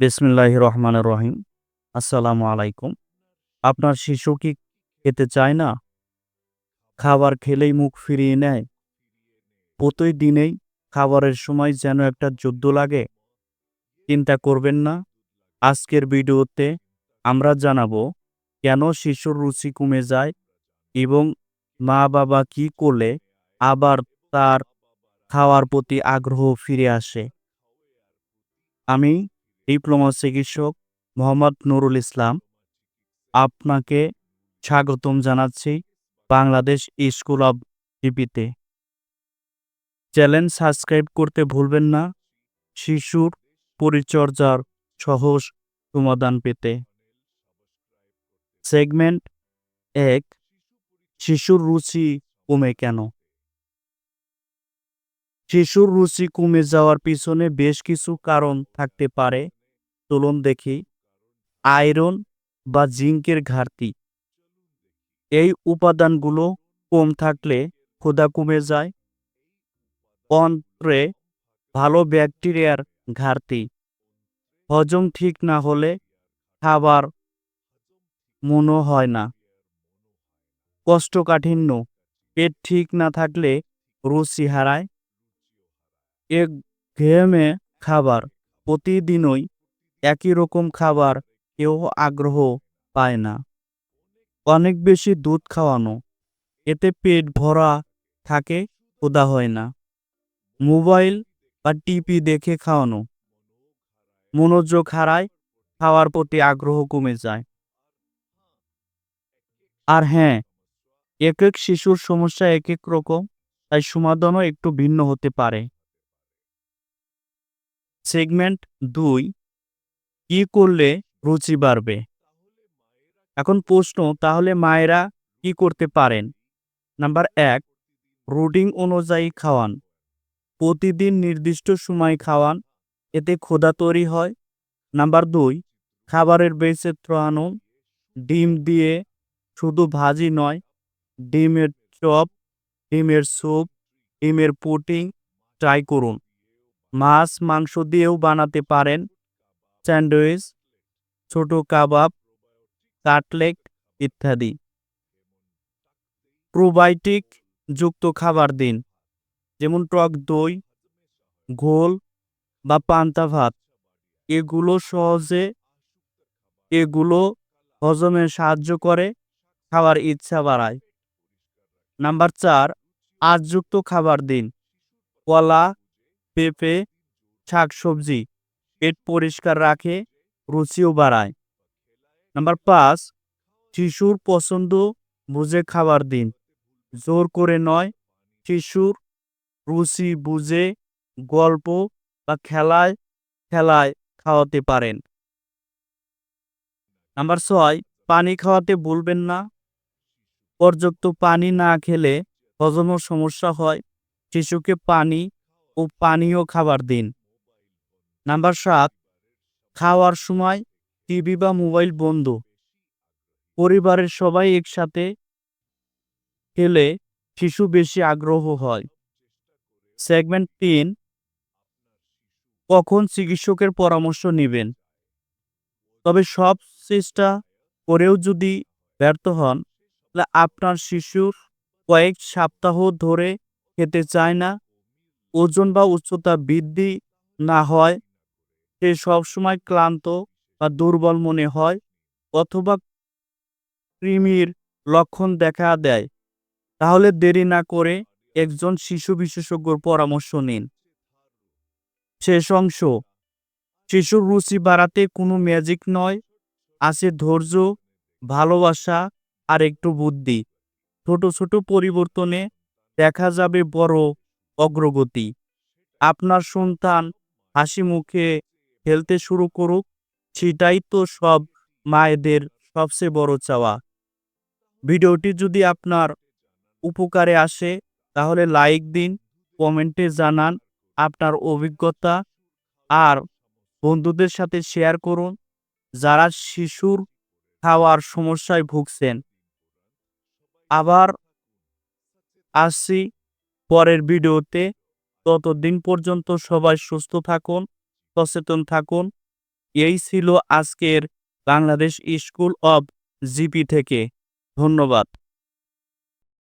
বিসমিল্লাহ রহমান রহিম। আসসালামু আলাইকুম। আপনার শিশু কি খেতে চায় না? খাবার খেলেই মুখ ফিরিয়ে নেয়। প্রতিদিনেই খাবারের সময় যেন একটা যুদ্ধ লাগে। চিন্তা করবেন না। আজকের ভিডিওতে আমরা জানাব কেন শিশুর রুচি কমে যায় এবং মা বাবা কি করলে আবার তার খাওয়ার প্রতি আগ্রহ ফিরে আসে। আমি ডিপ্লোমা চিকিৎসক মোহাম্মদ নুরুল ইসলাম আপনাকে স্বাগতম জানাচ্ছি বাংলাদেশ স্কুল অব টিপিতে চ্যানেল সাবস্ক্রাইব করতে ভুলবেন না, শিশুর পরিচর্যার সহজ সমাধান পেতে। সেগমেন্ট এক, শিশুর রুচি কমে কেন? শিশুর রুচি কমে যাওয়ার পিছনে বেশ কিছু কারণ থাকতে পারে। চলুন দেখি, আয়রন বা জিঙ্কের ঘাটতি। এই উপাদানগুলো কম থাকলে ক্ষুধা কমে যায়। অন্ত্রে ভালো ব্যাকটেরিয়ার ঘাটতি। হজম ঠিক না হলে খাবার মনো হয় না। কষ্টকাঠিন্য পেট ঠিক না থাকলে রুচি হারায়। এক ঘেয়েমে খাবার প্রতিদিনই একই রকম খাবার কেউ আগ্রহ পায় না। অনেক বেশি দুধ খাওয়ানো, এতে পেট ভরা থাকে, ক্ষুধা হয় না। মোবাইল বা টিভি দেখে খাওয়ানো, মনোযোগ হারায়, খাওয়ার প্রতি আগ্রহ কমে যায়। আর হ্যাঁ এক এক শিশুর সমস্যা এক এক রকম, তাই সমাধানও একটু ভিন্ন হতে পারে। সেগমেন্ট দুই কি করলে রুচি বাড়বে? এখন প্রশ্ন, তাহলে মায়েরা কি করতে পারেন? নাম্বার এক, রুটিন অনুযায়ী খাওয়ান। প্রতিদিন নির্দিষ্ট সময় খাওয়ান, এতে ক্ষুধা তৈরি হয়। নাম্বার দুই, খাবারের বৈচিত্র্য আনুন। ডিম দিয়ে শুধু ভাজি নয়, ডিমের চপ, ডিমের স্যুপ, ডিমের পুটিং ট্রাই করুন। মাছ, মাংস দিয়েও বানাতে পারেন। স্যান্ডউইচ, ছোট কাবাব, কাটলেট ইত্যাদি। প্রোবায়োটিক যুক্ত খাবার দিন, যেমন টক দই, ঘোল বা পান্তা ভাত। এগুলো সহজে, এগুলো হজমে সাহায্য করে, খাওয়ার ইচ্ছা বাড়ায়। নাম্বার চার আজযুক্ত খাবার দিন, কলা, পেঁপে, শাকসবজি। পেট পরিষ্কার রাখে, রুচিও বাড়ায়। নাম্বার পাঁচ, শিশুর পছন্দ বুঝে খাবার দিন। জোর করে নয়, শিশুর রুচি বুঝে গল্প বা খেলায় খেলায় খাওয়াতে পারেন। নাম্বার ছয়, পানি খাওয়াতে বলবেন না। পর্যাপ্ত পানি না খেলে হজমের সমস্যা হয়। শিশুকে পানি ও পানীয় খাবার দিন। নাম্বার সাত, খাওয়ার সময় টিভি বা মোবাইল বন্ধ। পরিবারের সবাই একসাথে খেলে শিশু বেশি আগ্রহ হয়। সেগমেন্ট তিন, কখন চিকিৎসকের পরামর্শ নেবেন? তবে সব চেষ্টা করেও যদি ব্যর্থ হন, তাহলে আপনার শিশুর কয়েক সপ্তাহ ধরে খেতে চায় না, ওজন বা উচ্চতা বৃদ্ধি না হয় সে সবসময় ক্লান্ত বা দুর্বল মনে হয় অথবা কৃমির লক্ষণ দেখা দেয়। তাহলে দেরি না করে একজন শিশু বিশেষজ্ঞর পরামর্শ নিন। শেষ অংশ। শিশুর রুচি বাড়াতে কোনো ম্যাজিক নয়। আছে ধৈর্য, ভালোবাসা আর একটু বুদ্ধি। ছোট ছোট পরিবর্তনে দেখা যাবে বড় অগ্রগতি। আপনার সন্তান হাসি মুখে খেলতে শুরু করুক, সেটাই তো সব মায়েদের সবচেয়ে বড় চাওয়া। ভিডিওটি যদি আপনার উপকারে আসে, তাহলে লাইক দিন, কমেন্টে জানান আপনার অভিজ্ঞতা আর বন্ধুদের সাথে শেয়ার করুন, যারা শিশুর খাওয়ার সমস্যায় ভুগছেন। আবার আসছি পরের ভিডিওতে। ততদিন পর্যন্ত সবাই সুস্থ থাকুন। সচেতন থাকুন। এই ছিল আজকের বাংলাদেশ স্কুল অব জিপি থেকে। ধন্যবাদ।